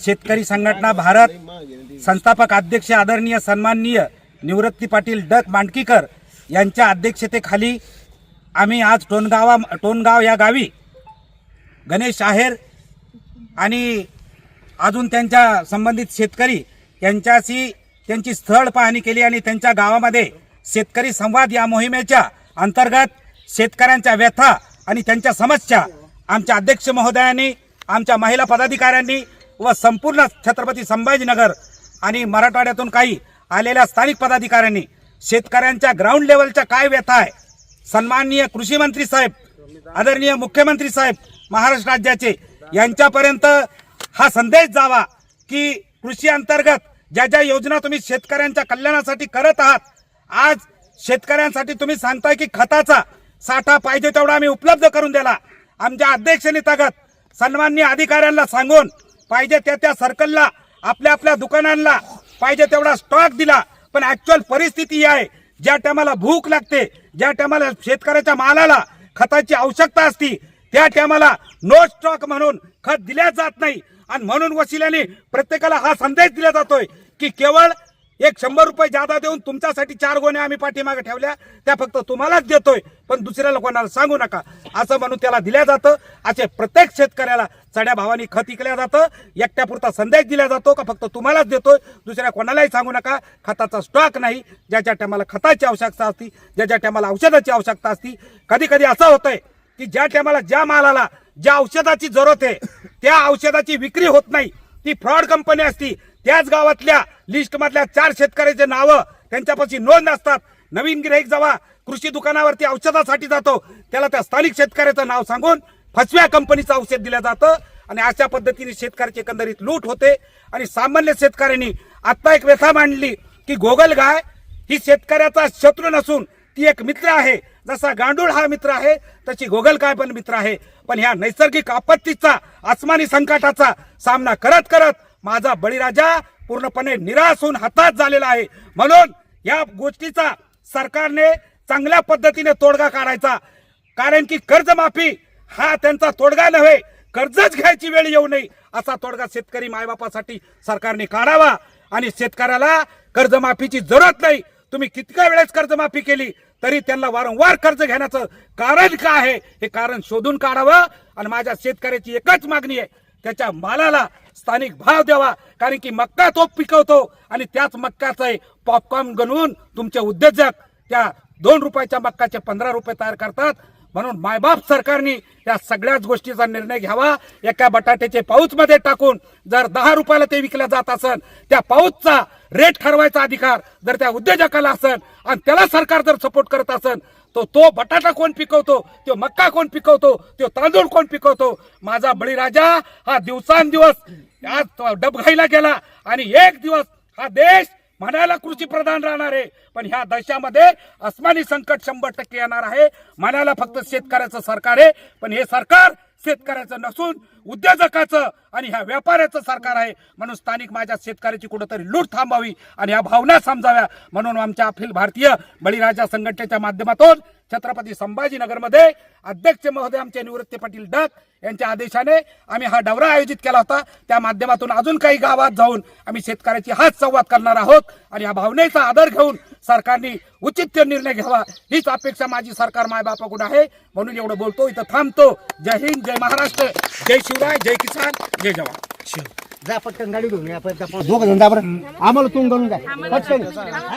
शेतकरी संघटना भारत संस्थापक अध्यक्ष आदरणीय सन्माननीय निवृत्ती पाटील डक मांडकीकर यांच्या अध्यक्षतेखाली आम्ही आज टोनगावा टोनगाव या गावी गणेश आहेर आणि अजून त्यांच्या संबंधित शेतकरी यांच्याशी त्यांची स्थळ पाहणी केली आणि त्यांच्या गावामध्ये शेतकरी संवाद या मोहिमेच्या अंतर्गत शेतकऱ्यांच्या व्यथा आणि त्यांच्या समस्या आमच्या अध्यक्ष महोदयांनी आमच्या महिला पदाधिकाऱ्यांनी व संपूर्ण छत्रपती संभाजीनगर आणि मराठवाड्यातून काही आलेल्या स्थानिक पदाधिकाऱ्यांनी शेतकऱ्यांच्या ग्राउंड लेवलच्या काय व्यथा आहे? सन्माननीय कृषी मंत्री साहेब आदरणीय मुख्यमंत्री साहेब महाराष्ट्र राज्याचे यांच्यापर्यंत हा संदेश जावा की कृषी अंतर्गत ज्या ज्या योजना तुम्ही शेतकऱ्यांच्या कल्याणासाठी करत आहात आज शेतकऱ्यांसाठी तुम्ही सांगताय की खताचा साठा पाहिजे तेवढा आम्ही उपलब्ध करून दिला. आमच्या अध्यक्षांनी तगत सन्माननीय अधिकाऱ्यांना सांगून पाहिजे त्या त्या सर्कलला आपल्या आपल्या दुकानांना पाहिजे तेवढा स्टॉक दिला. पण ऍक्च्युअल परिस्थिती ही आहे ज्या टायमाला भूक लागते ज्या टायमाला शेतकऱ्याच्या मालाला खताची आवश्यकता असती त्या टायमाला नो स्टॉक म्हणून खत दिल्या जात नाही. आणि म्हणून वशिल्याने प्रत्येकाला हा संदेश दिला जातोय की केवळ एक शंभर रुपये जादा देऊन तुमच्यासाठी चार गोण्या आम्ही पाठीमागे ठेवल्या. त्या फक्त तुम्हालाच देतोय पण दुसऱ्याला कोणाला सांगू नका. असं म्हणून त्याला दिल्या जातं. असे प्रत्येक शेतकऱ्याला चढ्या भावानी खत इकल्या जातं. एकट्यापुरता संदेश दिला जातो का फक्त तुम्हालाच देतोय. दुसऱ्या कोणालाही सांगू नका. खताचा स्टॉक नाही. ज्याच्या टायमाला खताची आवश्यकता असती ज्याच्या टायमाला औषधाची आवश्यकता असती कधी कधी असं होतंय की ज्या टायमाला ज्या मालाला ज्या औषधाची जरूरत आहे त्या औषधाची विक्री होत नाही ती फ्रॉड कंपनी असती त्याच गावातल्या लिस्ट मधल्या चार शेतकऱ्याचे नावं त्यांच्यापाशी नोंद असतात. नवीन गिराईक जेव्हा कृषी दुकानावरती औषधासाठी जातो त्याला त्या स्थानिक शेतकऱ्याचं नाव सांगून फसव्या कंपनीचं औषध दिलं जातं आणि अशा पद्धतीने शेतकऱ्याची एकंदरीत लूट होते. आणि सामान्य शेतकऱ्यांनी आत्ता एक व्यथा मांडली की गोगल गाय ही शेतकऱ्याचा शत्रू नसून ती एक मित्र आहे. जसा गांडूळ हा मित्र आहे तशी गोगल काय पण मित्र आहे. पण ह्या नैसर्गिक आपत्तीचा आसमानी संकटाचा सामना करत करत माझा बळीराजा पूर्णपणे निराश होऊन हातात झालेला आहे. म्हणून या गोष्टीचा सरकारने चांगल्या पद्धतीने तोडगा काढायचा. कारण की कर्जमाफी हा त्यांचा तोडगा नव्हे कर्जच घ्यायची वेळ येऊ नये असा तोडगा शेतकरी मायबापासाठी सरकारने काढावा. आणि शेतकऱ्याला कर्जमाफीची जरूरत नाही. तुम्ही कितक्या वेळेस कर्जमाफी केली तरी त्यांना वारंवार कर्ज घेण्याचं कारण काय आहे हे कारण शोधून काढावं. आणि माझ्या शेतकऱ्याची एकच मागणी आहे त्याच्या मालाला स्थानिक भाव द्यावा. कारण की मक्का तो पिकवतो आणि त्याच मक्काचं पॉपकॉर्न बनवून तुमचे उद्योजक त्या दोन रुपयाच्या मक्काचे पंधरा रुपये तयार करतात. म्हणून मायबाप सरकारने या सगळ्याच गोष्टीचा निर्णय घ्यावा. एका बटाट्याचे पाऊच मध्ये टाकून जर दहा रुपयाला ते विकल्या जात असन त्या पाऊचचा रेट ठरवायचा अधिकार जर त्या उद्योजकाला असन आणि त्याला सरकार जर सपोर्ट करत असन तो तो बटाटा कोण पिकवतो? तो मक्का कोण पिकवतो? तो तांदूळ कोण पिकवतो? माझा बळीराजा हा दिवसांदिवस आज डबघाईला गेला आणि एक दिवस हा देश म्हणायला कृषी प्रधान राहणार आहे. पण ह्या देशामध्ये अस्मानी संकट शंभर टक्के येणार आहे. म्हणायला फक्त शेतकऱ्याचं सरकार आहे. पण हे सरकार शेतकऱ्याचं नसून उद्योजकाचं आणि ह्या व्यापाऱ्याचं सरकार आहे म्हणून स्थानिक माझ्या शेतकऱ्याची कुठंतरी लूट थांबावी आणि ह्या भावना समजाव्या म्हणून आमच्या अखिल भारतीय बळीराजा संघटनेच्या माध्यमातून छत्रपती संभाजीनगरमध्ये अध्यक्ष महोदय आमचे निवृत्ती पाटील डक यांच्या आदेशाने आम्ही हा डवरा आयोजित केला होता. त्या माध्यमातून अजून काही गावात जाऊन आम्ही शेतकऱ्याची हाच संवाद करणार आहोत आणि या भावनेचा आदर घेऊन सरकारने उचित निर्णय घ्यावा हीच अपेक्षा माझी सरकार मायबापाकडून आहे. म्हणून एवढं बोलतो इथं थांबतो. जय हिंद जय महाराष्ट्र जय शिवराय जय किसान जय जवान. जा पटकन गाडी घेऊन या पटकन दोघ जण जा बरं. आम्हाला तुम्ही बनून द्या पटकन.